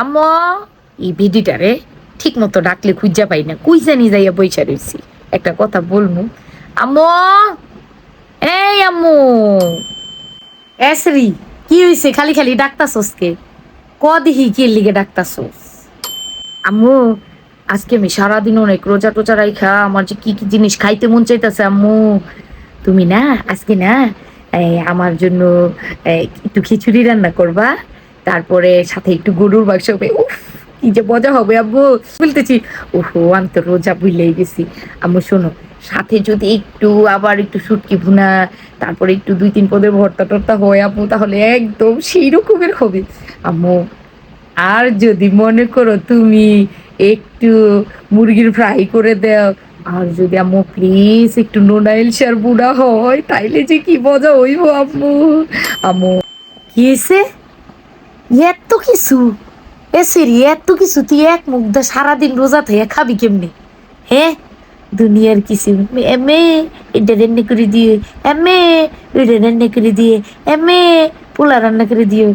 আম্মা, এই বেডিটারে ঠিক মতো ডাকলে খুঁজা পাই না। কুই জানি যাইয়া বইসা রয়েছি একটা কথা বলমু। আম্মু! এই আম্মু! এসরি, কি হয়েছে খালি খালি ডাকতাছোস কে ক লিগে ডাকতাছোস? আম্মু, আজকে আমি সারাদিন অনেক রোজা টোজা রাইখা, আমার যে কি কি জিনিস খাইতে মন চাইতেছে আম্মু। তুমি না, আজকে না আমার জন্য একটু খিচুড়ি রান্না করবা। তারপরে সাথে একটু গরুর মাংস হবে। উফ, কি যে মজা হবে আম্মু। বলতেছি ওহো আমি তো রোজা বুঝলেই গেছি। আম্মু, শোনো, সাথে যদি একটু আবার একটু শুটকি ভুনা, তারপরে একটু দুই তিন পদের ভর্তা টর্তা হয় আম্মু, তাহলে একদম সেই রকমের হবে। আম্মু, আর যদি মনে করো তুমি একটু মুরগির ফ্রাই করে দাও, আর যদি আম্মু প্লিজ একটু নোনাইল সার বুড়া হয়, তাইলে যে কি মজা হইব আম্মু। আম্মু, কি এত কিছু। এ সেরি এত কিছু। তুই এক দা সারাদিন রোজা থেকে খাবি কেমনে? হ্যাঁ দুনিয়ার কিছু। এমে এটা রান্না করে দিয়ে এমে ওইটা রান্না করে দিয়ে এমে পোলা রান্না করে দিও।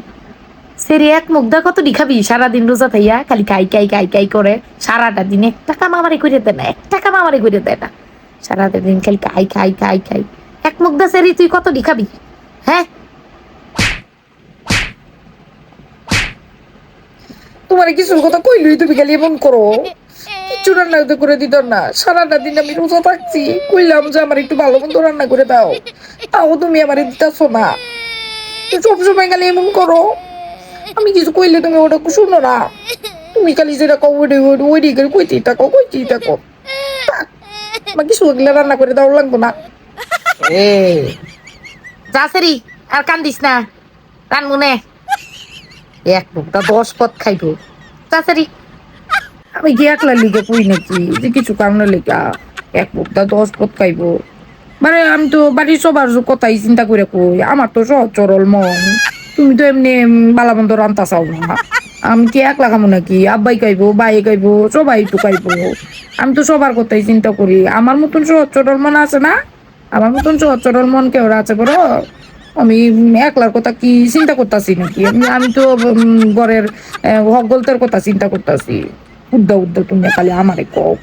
সেরে এক মুগ্ধা কত খাবি? সারাদিন রোজা থাইয়া খালি কাই কাই কাই কাই করে সারাটা দিন এক টাকা মামারি করে দেয় না এক টাকা মামারি করে দেয় না। সারাটা দিন খালি কাই খাই খাই খাই। এক মুগ্ধা সেরি তুই কত খাবি? হ্যাঁ তোমার কিছুর কথা কইলই তুমি খালি এমন করো। কিছু রান্না করে দিত না সারাটা দিন আমি রোজা থাকছি। কইলাম যে আমার একটু ভালো মন্দ রান্না করে দাও। তাও তুমি আমার দিতেছ না। সবসময় খালি এমন করো। আমি কিছু কইলে তুমি ওটা শুনো না। তুমি খালি যেটা কও ওইটাই ওইটাই ওইটাই করে কইতেই থাকো কইতেই থাকো। থাক, আমার কিছু ওগুলা রান্না করে দাও লাগবো না। এই। যা সেরি আর কান্দিস না। রান মনে এক মুগ্ধা দশ পথ খাইবো। সেরি আমি কি একলা লিখে কই নাকি, যে কিছু কারণে লেখা এক মুখটা দশ পথ খাইবো। মানে আমি তো বাড়ির সবার কথাই চিন্তা করে কই, আমার তো সহজ সরল মন। তুমি তো এমনি বালা মন্দ রান্তা চাও না। আমি কি একলা খাব নাকি? আব্বাই খাইবো বাই খাইবো, সবাই তো খাইবো। আমি তো সবার কথাই চিন্তা করি। আমার মতন সহজ সরল মন আছে না? আমার মতন সহজ সরল মন কেউ আছে বড়? আমি একলার কথা কি চিন্তা করতেছি নাকি? আমি- তো ঘরের হকগলতের কথা চিন্তা করতেছি। উদ্দা উদ্দা তুমি খালি আমারে কও।